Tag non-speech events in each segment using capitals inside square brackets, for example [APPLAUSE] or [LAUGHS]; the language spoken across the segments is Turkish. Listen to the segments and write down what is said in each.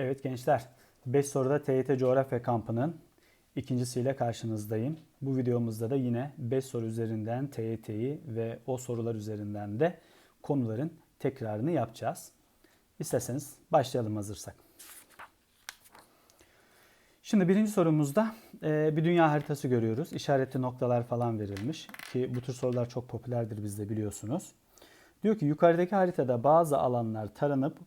Evet gençler, 5 soruda TYT Coğrafya Kampı'nın ikincisiyle karşınızdayım. Bu videomuzda da yine 5 soru üzerinden TYT'yi ve o sorular üzerinden de konuların tekrarını yapacağız. İsterseniz başlayalım hazırsak. Şimdi birinci sorumuzda e, bir dünya haritası görüyoruz. İşaretli noktalar falan verilmiş ki bu tür sorular çok popülerdir bizde biliyorsunuz. Diyor ki yukarıdaki haritada bazı alanlar taranıp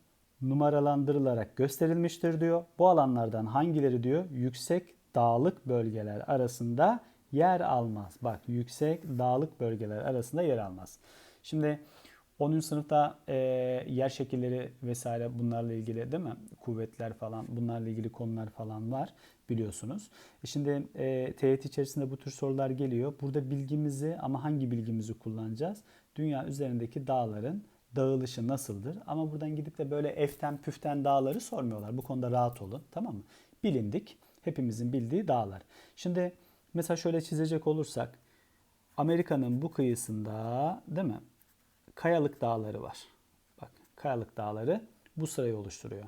numaralandırılarak gösterilmiştir diyor. Bu alanlardan hangileri diyor yüksek dağlık bölgeler arasında yer almaz. Bak yüksek dağlık bölgeler arasında yer almaz. Şimdi 10. sınıfta e, yer şekilleri vesaire bunlarla ilgili değil mi? Kuvvetler falan bunlarla ilgili konular falan var biliyorsunuz. E şimdi e, TYT içerisinde bu tür sorular geliyor. Burada bilgimizi ama hangi bilgimizi kullanacağız? Dünya üzerindeki dağların dağılışı nasıldır? Ama buradan gidip de böyle eften püften dağları sormuyorlar. Bu konuda rahat olun tamam mı? Bilindik. Hepimizin bildiği dağlar. Şimdi mesela şöyle çizecek olursak Amerika'nın bu kıyısında değil mi? Kayalık dağları var. Bak kayalık dağları bu sırayı oluşturuyor.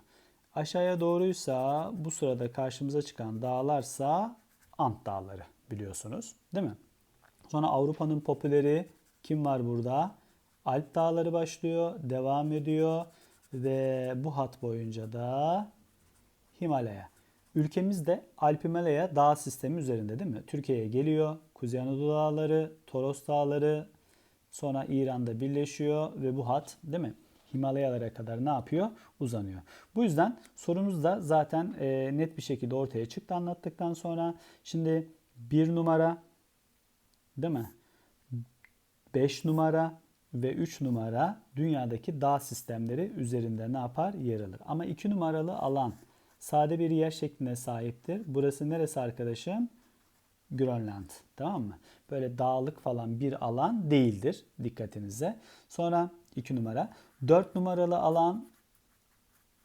Aşağıya doğruysa bu sırada karşımıza çıkan dağlarsa Ant dağları biliyorsunuz değil mi? Sonra Avrupa'nın popüleri kim var burada? Alp dağları başlıyor, devam ediyor ve bu hat boyunca da Himalaya. Ülkemiz de Alp Himalaya dağ sistemi üzerinde değil mi? Türkiye'ye geliyor. Kuzey Anadolu Dağları, Toros Dağları, sonra İran'da birleşiyor ve bu hat değil mi? Himalayalara kadar ne yapıyor? Uzanıyor. Bu yüzden sorumuz da zaten e, net bir şekilde ortaya çıktı anlattıktan sonra. Şimdi bir numara değil mi? 5 numara ve 3 numara dünyadaki dağ sistemleri üzerinde ne yapar? Yer alır. Ama 2 numaralı alan sade bir yer şekline sahiptir. Burası neresi arkadaşım? Grönland. Tamam mı? Böyle dağlık falan bir alan değildir. Dikkatinize. Sonra 2 numara. 4 numaralı alan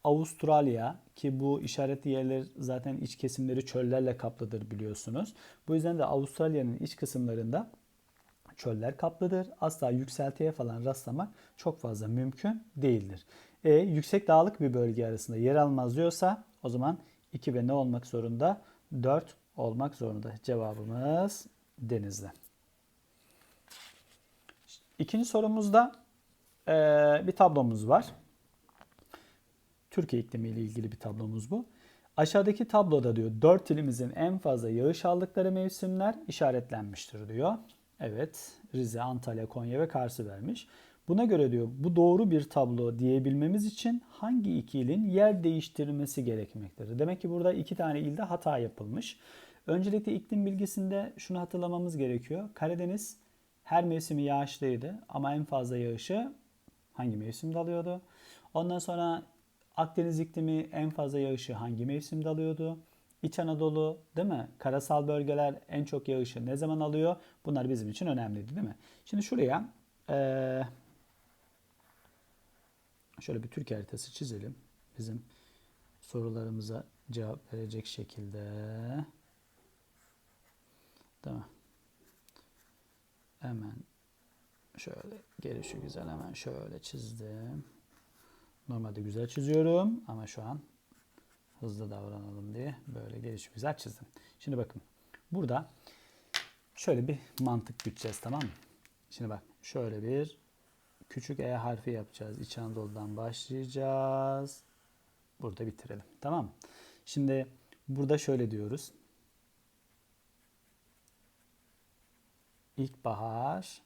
Avustralya ki bu işaretli yerler zaten iç kesimleri çöllerle kaplıdır biliyorsunuz. Bu yüzden de Avustralya'nın iç kısımlarında çöller kaplıdır. Asla yükseltiye falan rastlamak çok fazla mümkün değildir. E, yüksek dağlık bir bölge arasında yer almaz diyorsa o zaman 2 ve ne olmak zorunda? 4 olmak zorunda. Cevabımız Denizli. İkinci sorumuzda e, bir tablomuz var. Türkiye iklimi ile ilgili bir tablomuz bu. Aşağıdaki tabloda diyor 4 ilimizin en fazla yağış aldıkları mevsimler işaretlenmiştir diyor. Evet Rize, Antalya, Konya ve Kars'ı vermiş. Buna göre diyor bu doğru bir tablo diyebilmemiz için hangi iki ilin yer değiştirmesi gerekmektedir? Demek ki burada iki tane ilde hata yapılmış. Öncelikle iklim bilgisinde şunu hatırlamamız gerekiyor. Karadeniz her mevsimi yağışlıydı ama en fazla yağışı hangi mevsimde alıyordu? Ondan sonra Akdeniz iklimi en fazla yağışı hangi mevsimde alıyordu? İç Anadolu değil mi? Karasal bölgeler en çok yağışı ne zaman alıyor? Bunlar bizim için önemliydi değil mi? Şimdi şuraya şöyle bir Türkiye haritası çizelim. Bizim sorularımıza cevap verecek şekilde. Mi? Hemen şöyle gelişi güzel hemen şöyle çizdim. Normalde güzel çiziyorum ama şu an hızlı davranalım diye böyle gelişi güzel çizdim. Şimdi bakın burada şöyle bir mantık güteceğiz tamam mı? Şimdi bak şöyle bir küçük E harfi yapacağız. İç Anadolu'dan başlayacağız. Burada bitirelim. Tamam mı? Şimdi burada şöyle diyoruz. İlkbahar,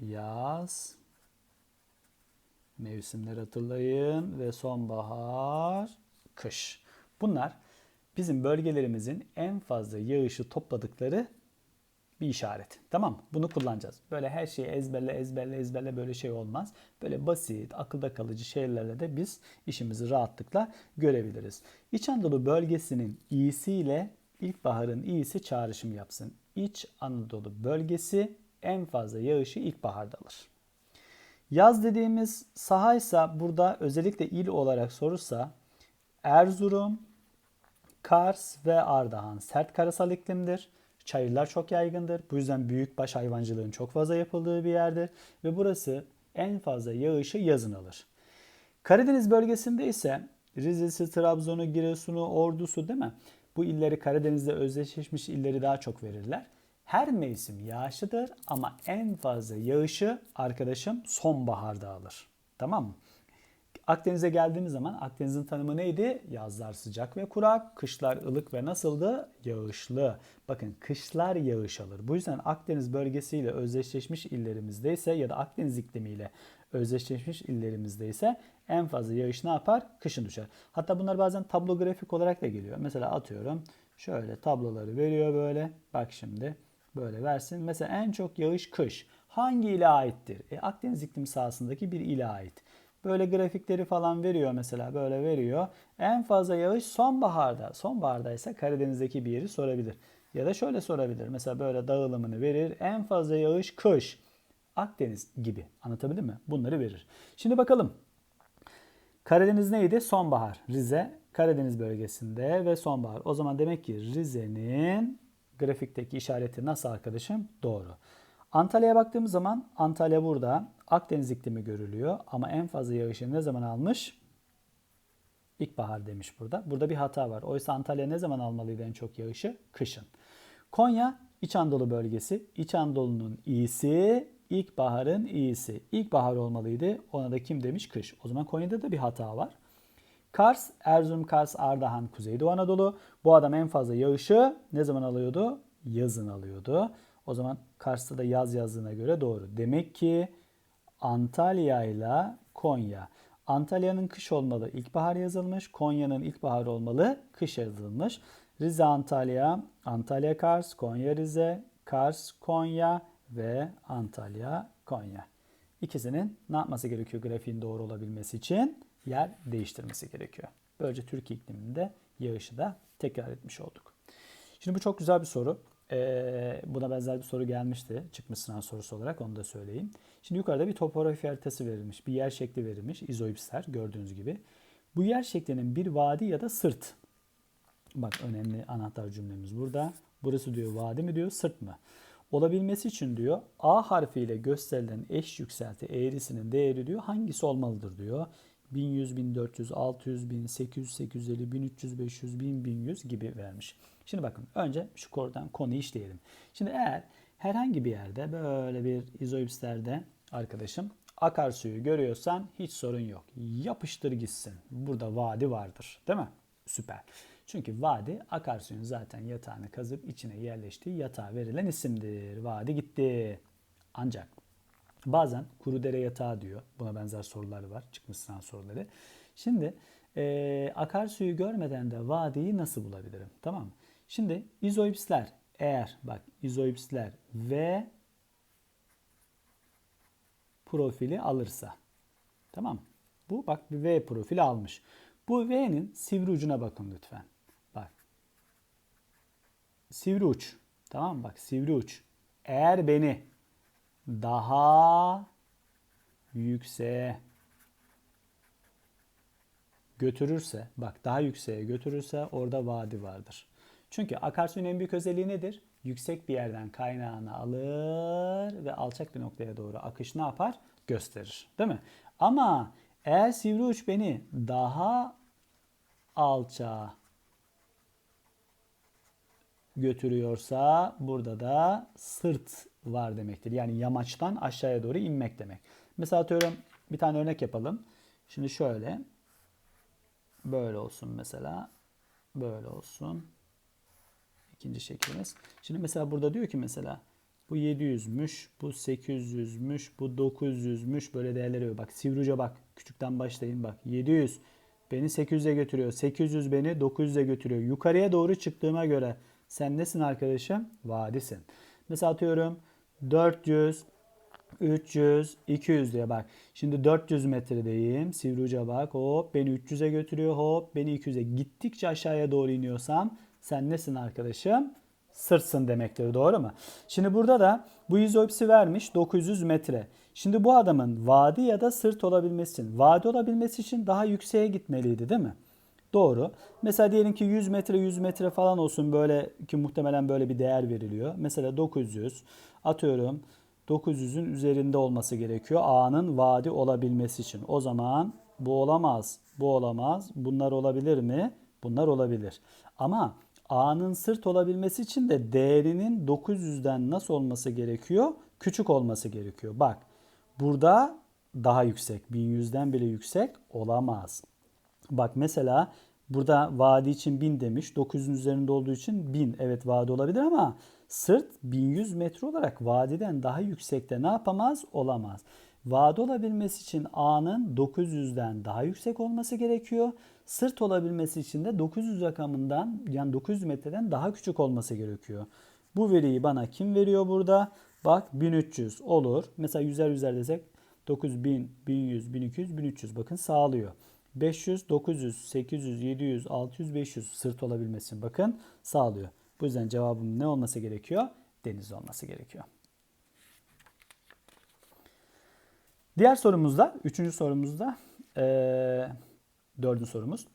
yaz, mevsimler hatırlayın ve sonbahar, kış. Bunlar bizim bölgelerimizin en fazla yağışı topladıkları bir işaret. Tamam? Bunu kullanacağız. Böyle her şeyi ezberle ezberle ezberle böyle şey olmaz. Böyle basit, akılda kalıcı şeylerle de biz işimizi rahatlıkla görebiliriz. İç Anadolu bölgesinin iyisiyle ilkbaharın iyisi çağrışım yapsın. İç Anadolu bölgesi en fazla yağışı ilkbaharda alır. Yaz dediğimiz sahaysa burada özellikle il olarak sorursa Erzurum, Kars ve Ardahan sert karasal iklimdir. Çayırlar çok yaygındır. Bu yüzden büyükbaş hayvancılığın çok fazla yapıldığı bir yerdir. Ve burası en fazla yağışı yazın alır. Karadeniz bölgesinde ise Rize'si, Trabzon'u, Giresun'u, Ordu'su değil mi? Bu illeri Karadeniz'de özdeşleşmiş illeri daha çok verirler. Her mevsim yağışlıdır ama en fazla yağışı arkadaşım sonbaharda alır. Tamam mı? Akdeniz'e geldiğimiz zaman Akdeniz'in tanımı neydi? Yazlar sıcak ve kurak, kışlar ılık ve nasıldı? Yağışlı. Bakın kışlar yağış alır. Bu yüzden Akdeniz bölgesiyle özdeşleşmiş illerimizdeyse ya da Akdeniz iklimiyle özdeşleşmiş illerimizdeyse en fazla yağış ne yapar? Kışın düşer. Hatta bunlar bazen tablo grafik olarak da geliyor. Mesela atıyorum şöyle tabloları veriyor böyle. Bak şimdi böyle versin. Mesela en çok yağış kış. Hangi ile aittir? E, Akdeniz iklim sahasındaki bir ile ait. Böyle grafikleri falan veriyor mesela böyle veriyor. En fazla yağış sonbaharda. Sonbaharda ise Karadeniz'deki bir yeri sorabilir. Ya da şöyle sorabilir. Mesela böyle dağılımını verir. En fazla yağış kış. Akdeniz gibi. Anlatabildim mi? Bunları verir. Şimdi bakalım. Karadeniz neydi? Sonbahar. Rize Karadeniz bölgesinde ve sonbahar. O zaman demek ki Rize'nin grafikteki işareti nasıl arkadaşım? Doğru. Antalya'ya baktığımız zaman Antalya burada. Akdeniz iklimi görülüyor ama en fazla yağışı ne zaman almış? İlkbahar demiş burada. Burada bir hata var. Oysa Antalya ne zaman almalıydı en çok yağışı? Kışın. Konya İç Anadolu bölgesi. İç Anadolu'nun iyisi, ilkbaharın iyisi. İlkbahar olmalıydı. Ona da kim demiş? Kış. O zaman Konya'da da bir hata var. Kars, Erzurum, Kars, Ardahan, Kuzeydoğu Anadolu. Bu adam en fazla yağışı ne zaman alıyordu? Yazın alıyordu. O zaman Kars'ta da yaz yazdığına göre doğru. Demek ki Antalya ile Konya. Antalya'nın kış olmalı ilkbahar yazılmış. Konya'nın ilkbahar olmalı kış yazılmış. Rize Antalya, Antalya Kars, Konya Rize, Kars Konya ve Antalya Konya. İkisinin ne yapması gerekiyor grafiğin doğru olabilmesi için? Yer değiştirmesi gerekiyor. Böylece Türkiye ikliminde yağışı da tekrar etmiş olduk. Şimdi bu çok güzel bir soru. Ee, buna benzer bir soru gelmişti. Çıkmış sınav sorusu olarak onu da söyleyeyim. Şimdi yukarıda bir topografi haritası verilmiş. Bir yer şekli verilmiş. İzoipsler gördüğünüz gibi. Bu yer şeklinin bir vadi ya da sırt. Bak önemli anahtar cümlemiz burada. Burası diyor vadi mi diyor sırt mı? Olabilmesi için diyor A harfiyle gösterilen eş yükselti eğrisinin değeri diyor hangisi olmalıdır diyor. 1100, 1400, 600, 1800, 850, 1300, 500, 1000, 1100 gibi vermiş. Şimdi bakın önce şu konudan konuyu işleyelim. Şimdi eğer herhangi bir yerde böyle bir izoipslerde arkadaşım akarsuyu görüyorsan hiç sorun yok. Yapıştır gitsin. Burada vadi vardır. Değil mi? Süper. Çünkü vadi akarsuyun zaten yatağını kazıp içine yerleştiği yatağa verilen isimdir. Vadi gitti. Ancak bazen kuru dere yatağı diyor. Buna benzer sorular var. Çıkmış sınav soruları. Şimdi e, akarsuyu görmeden de vadiyi nasıl bulabilirim? Tamam mı? Şimdi izoipsler eğer bak izoipsler V profili alırsa tamam mı? Bu bak bir V profili almış. Bu V'nin sivri ucuna bakın lütfen. Bak. Sivri uç. Tamam mı? Bak sivri uç. Eğer beni daha yükseğe götürürse, bak daha yükseğe götürürse orada vadi vardır. Çünkü akarsuyun en büyük özelliği nedir? Yüksek bir yerden kaynağını alır ve alçak bir noktaya doğru akış ne yapar? Gösterir. Değil mi? Ama eğer sivri uç beni daha alçağa götürüyorsa burada da sırt var demektir. Yani yamaçtan aşağıya doğru inmek demek. Mesela atıyorum bir tane örnek yapalım. Şimdi şöyle böyle olsun mesela. Böyle olsun. İkinci şeklimiz. Şimdi mesela burada diyor ki mesela bu 700'müş, bu 800'müş, bu 900'müş böyle değerleri var. Bak sivri bak. Küçükten başlayın bak. 700 beni 800'e götürüyor. 800 beni 900'e götürüyor. Yukarıya doğru çıktığıma göre sen nesin arkadaşım? Vadisin. Mesela atıyorum 400, 300, 200 diye bak. Şimdi 400 metredeyim. Sivri uca bak. Hop beni 300'e götürüyor. Hop beni 200'e. Gittikçe aşağıya doğru iniyorsam sen nesin arkadaşım? Sırtsın demektir. Doğru mu? Şimdi burada da bu izoipsi vermiş 900 metre. Şimdi bu adamın vadi ya da sırt olabilmesi için, vadi olabilmesi için daha yükseğe gitmeliydi değil mi? Doğru. Mesela diyelim ki 100 metre 100 metre falan olsun böyle ki muhtemelen böyle bir değer veriliyor. Mesela 900 atıyorum 900'ün üzerinde olması gerekiyor A'nın vadi olabilmesi için. O zaman Bu olamaz. Bu olamaz. Bunlar olabilir mi? Bunlar olabilir. Ama A'nın sırt olabilmesi için de değerinin 900'den nasıl olması gerekiyor? Küçük olması gerekiyor. Bak burada daha yüksek. 1100'den bile yüksek olamaz. Bak mesela burada vadi için 1000 demiş. 900'ün üzerinde olduğu için 1000. Evet vadi olabilir ama sırt 1100 metre olarak vadiden daha yüksekte ne yapamaz? Olamaz. Vadi olabilmesi için A'nın 900'den daha yüksek olması gerekiyor. Sırt olabilmesi için de 900 rakamından yani 900 metreden daha küçük olması gerekiyor. Bu veriyi bana kim veriyor burada? Bak 1300 olur. Mesela yüzer yüzer desek 9000, 1100, 1200, 1300 bakın sağlıyor. 500, 900, 800, 700, 600, 500 sırt olabilmesi bakın sağlıyor. Bu yüzden cevabım ne olması gerekiyor? Deniz olması gerekiyor. Diğer sorumuzda, üçüncü sorumuzda, ee, dördüncü sorumuz.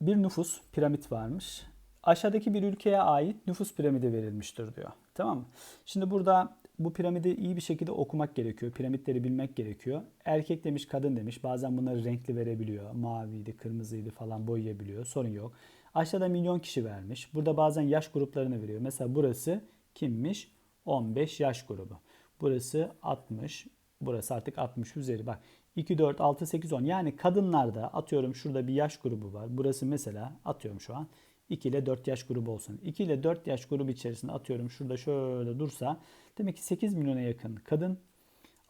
Bir nüfus piramit varmış. Aşağıdaki bir ülkeye ait nüfus piramidi verilmiştir diyor. Tamam mı? Şimdi burada bu piramidi iyi bir şekilde okumak gerekiyor. Piramitleri bilmek gerekiyor. Erkek demiş, kadın demiş. Bazen bunları renkli verebiliyor. Maviydi, kırmızıydı falan boyayabiliyor. Sorun yok. Aşağıda milyon kişi vermiş. Burada bazen yaş gruplarını veriyor. Mesela burası kimmiş? 15 yaş grubu. Burası 60. Burası artık 60 üzeri. Bak 2, 4, 6, 8, 10. Yani kadınlarda atıyorum şurada bir yaş grubu var. Burası mesela atıyorum şu an 2 ile 4 yaş grubu olsun. 2 ile 4 yaş grubu içerisinde atıyorum şurada şöyle dursa demek ki 8 milyona yakın kadın.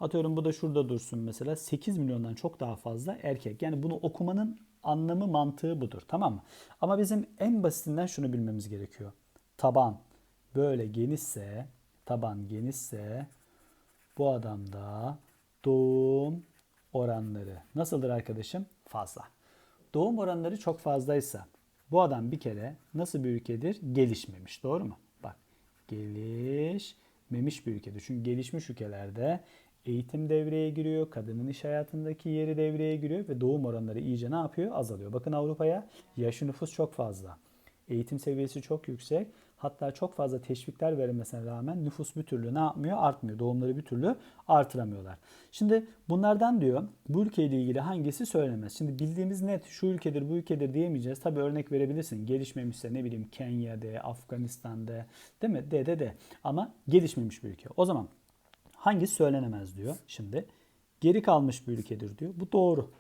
Atıyorum bu da şurada dursun mesela 8 milyondan çok daha fazla erkek. Yani bunu okumanın anlamı mantığı budur tamam mı? Ama bizim en basitinden şunu bilmemiz gerekiyor. Taban böyle genişse taban genişse bu adamda doğum oranları nasıldır arkadaşım? Fazla. Doğum oranları çok fazlaysa bu adam bir kere nasıl bir ülkedir? Gelişmemiş. Doğru mu? Bak gelişmemiş bir ülkedir. Çünkü gelişmiş ülkelerde eğitim devreye giriyor, kadının iş hayatındaki yeri devreye giriyor ve doğum oranları iyice ne yapıyor? Azalıyor. Bakın Avrupa'ya yaşı nüfus çok fazla. Eğitim seviyesi çok yüksek. Hatta çok fazla teşvikler verilmesine rağmen nüfus bir türlü ne yapmıyor? Artmıyor. Doğumları bir türlü artıramıyorlar. Şimdi bunlardan diyor bu ülkeyle ilgili hangisi söylemez. Şimdi bildiğimiz net şu ülkedir bu ülkedir diyemeyeceğiz. Tabi örnek verebilirsin. Gelişmemişse ne bileyim Kenya'da, Afganistan'da değil mi? De de de. Ama gelişmemiş bir ülke. O zaman hangisi söylenemez diyor şimdi. Geri kalmış bir ülkedir diyor. Bu doğru.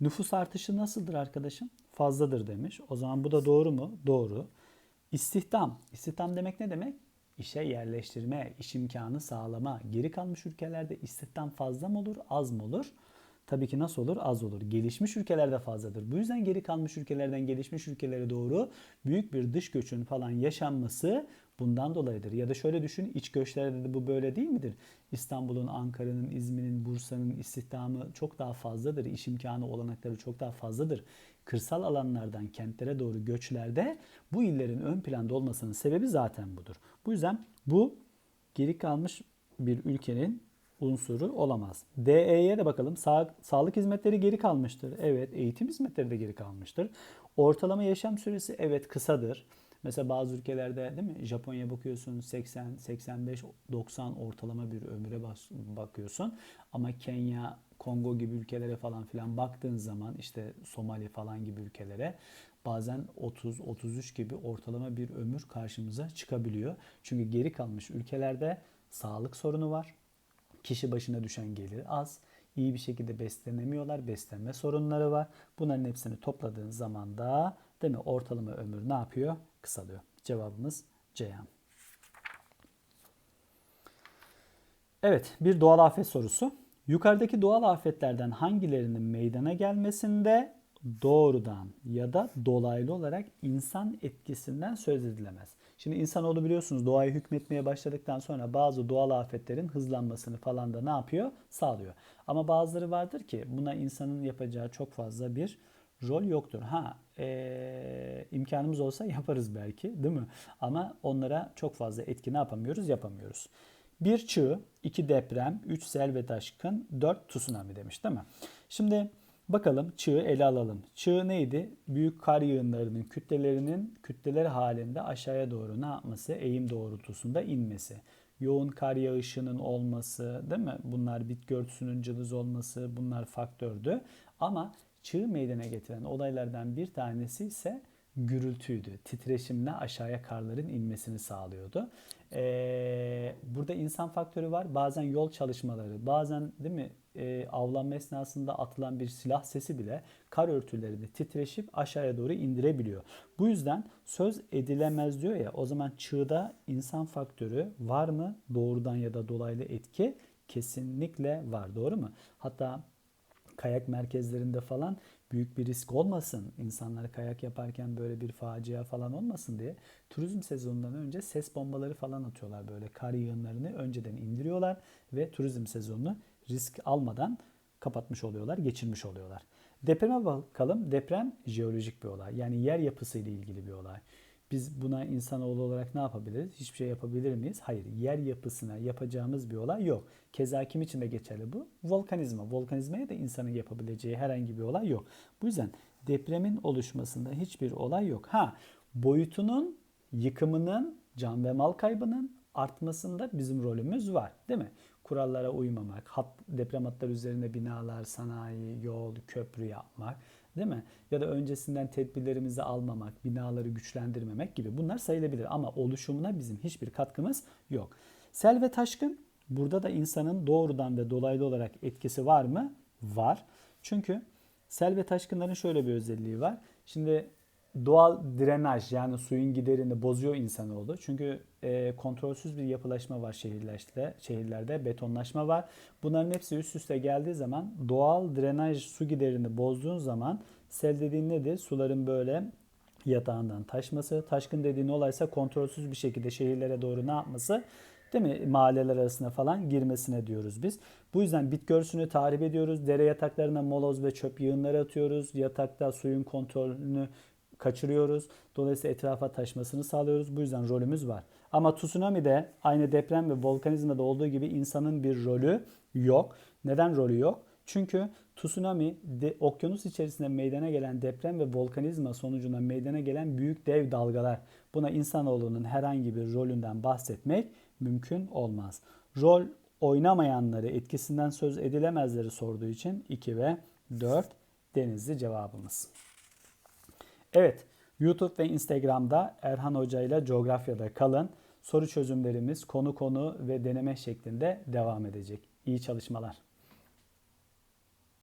Nüfus artışı nasıldır arkadaşım? Fazladır demiş. O zaman bu da doğru mu? Doğru. İstihdam. İstihdam demek ne demek? İşe yerleştirme, iş imkanı sağlama. Geri kalmış ülkelerde istihdam fazla mı olur, az mı olur? Tabii ki nasıl olur? Az olur. Gelişmiş ülkelerde fazladır. Bu yüzden geri kalmış ülkelerden gelişmiş ülkelere doğru büyük bir dış göçün falan yaşanması bundan dolayıdır. Ya da şöyle düşün iç göçlerde de bu böyle değil midir? İstanbul'un, Ankara'nın, İzmir'in, Bursa'nın istihdamı çok daha fazladır. İş imkanı olanakları çok daha fazladır. Kırsal alanlardan kentlere doğru göçlerde bu illerin ön planda olmasının sebebi zaten budur. Bu yüzden bu geri kalmış bir ülkenin unsuru olamaz. DE'ye de bakalım. Sa- sağlık hizmetleri geri kalmıştır. Evet. Eğitim hizmetleri de geri kalmıştır. Ortalama yaşam süresi evet kısadır. Mesela bazı ülkelerde değil mi? Japonya bakıyorsun 80, 85, 90 ortalama bir ömüre bakıyorsun. Ama Kenya, Kongo gibi ülkelere falan filan baktığın zaman işte Somali falan gibi ülkelere bazen 30-33 gibi ortalama bir ömür karşımıza çıkabiliyor. Çünkü geri kalmış ülkelerde sağlık sorunu var. Kişi başına düşen gelir az. iyi bir şekilde beslenemiyorlar. Beslenme sorunları var. Bunların hepsini topladığın zaman da değil mi ortalama ömür ne yapıyor? Kısalıyor. Cevabımız Ceyhan. Evet bir doğal afet sorusu. Yukarıdaki doğal afetlerden hangilerinin meydana gelmesinde doğrudan ya da dolaylı olarak insan etkisinden söz edilemez. Şimdi insanoğlu biliyorsunuz doğaya hükmetmeye başladıktan sonra bazı doğal afetlerin hızlanmasını falan da ne yapıyor? Sağlıyor. Ama bazıları vardır ki buna insanın yapacağı çok fazla bir rol yoktur. Ha e, imkanımız olsa [LAUGHS] yaparız belki değil mi? Ama onlara çok fazla etki ne yapamıyoruz? Yapamıyoruz. Bir çığ, iki deprem, üç sel ve taşkın, dört tsunami demiş değil mi? Şimdi bakalım çığı ele alalım. Çığ neydi? Büyük kar yığınlarının kütlelerinin kütleler halinde aşağıya doğru ne yapması? Eğim doğrultusunda inmesi. Yoğun kar yağışının olması değil mi? Bunlar bitki örtüsünün cılız olması bunlar faktördü. Ama çığ meydana getiren olaylardan bir tanesi ise gürültüydü. Titreşimle aşağıya karların inmesini sağlıyordu. Ee, burada insan faktörü var. Bazen yol çalışmaları, bazen değil mi e, avlanma esnasında atılan bir silah sesi bile kar örtülerini titreşip aşağıya doğru indirebiliyor. Bu yüzden söz edilemez diyor ya o zaman çığda insan faktörü var mı? Doğrudan ya da dolaylı etki kesinlikle var. Doğru mu? Hatta kayak merkezlerinde falan büyük bir risk olmasın. İnsanlar kayak yaparken böyle bir facia falan olmasın diye turizm sezonundan önce ses bombaları falan atıyorlar böyle kar yığınlarını önceden indiriyorlar ve turizm sezonunu risk almadan kapatmış oluyorlar, geçirmiş oluyorlar. Depreme bakalım. Deprem jeolojik bir olay. Yani yer yapısıyla ilgili bir olay. Biz buna insanoğlu olarak ne yapabiliriz? Hiçbir şey yapabilir miyiz? Hayır. Yer yapısına yapacağımız bir olay yok. Keza kim için de geçerli bu? Volkanizma. Volkanizmaya da insanın yapabileceği herhangi bir olay yok. Bu yüzden depremin oluşmasında hiçbir olay yok. Ha boyutunun, yıkımının, can ve mal kaybının artmasında bizim rolümüz var. Değil mi? Kurallara uymamak, hat, deprem hatları üzerinde binalar, sanayi, yol, köprü yapmak değil mi? Ya da öncesinden tedbirlerimizi almamak, binaları güçlendirmemek gibi bunlar sayılabilir. Ama oluşumuna bizim hiçbir katkımız yok. Sel ve taşkın burada da insanın doğrudan ve dolaylı olarak etkisi var mı? Var. Çünkü sel ve taşkınların şöyle bir özelliği var. Şimdi doğal drenaj yani suyun giderini bozuyor insanoğlu. Çünkü e, kontrolsüz bir yapılaşma var şehirlerde, şehirlerde betonlaşma var. Bunların hepsi üst üste geldiği zaman doğal drenaj su giderini bozduğun zaman sel dediğin nedir? Suların böyle yatağından taşması. Taşkın dediğin olaysa kontrolsüz bir şekilde şehirlere doğru ne yapması? Değil mi? Mahalleler arasına falan girmesine diyoruz biz. Bu yüzden bitki örtüsünü tahrip ediyoruz. Dere yataklarına moloz ve çöp yığınları atıyoruz. Yatakta suyun kontrolünü kaçırıyoruz. Dolayısıyla etrafa taşmasını sağlıyoruz. Bu yüzden rolümüz var. Ama tsunami'de aynı deprem ve volkanizmada olduğu gibi insanın bir rolü yok. Neden rolü yok? Çünkü tsunami de, okyanus içerisinde meydana gelen deprem ve volkanizma sonucunda meydana gelen büyük dev dalgalar. Buna insanoğlunun herhangi bir rolünden bahsetmek mümkün olmaz. Rol oynamayanları etkisinden söz edilemezleri sorduğu için 2 ve 4 denizli cevabımız. Evet, YouTube ve Instagram'da Erhan Hoca ile coğrafyada kalın. Soru çözümlerimiz konu konu ve deneme şeklinde devam edecek. İyi çalışmalar.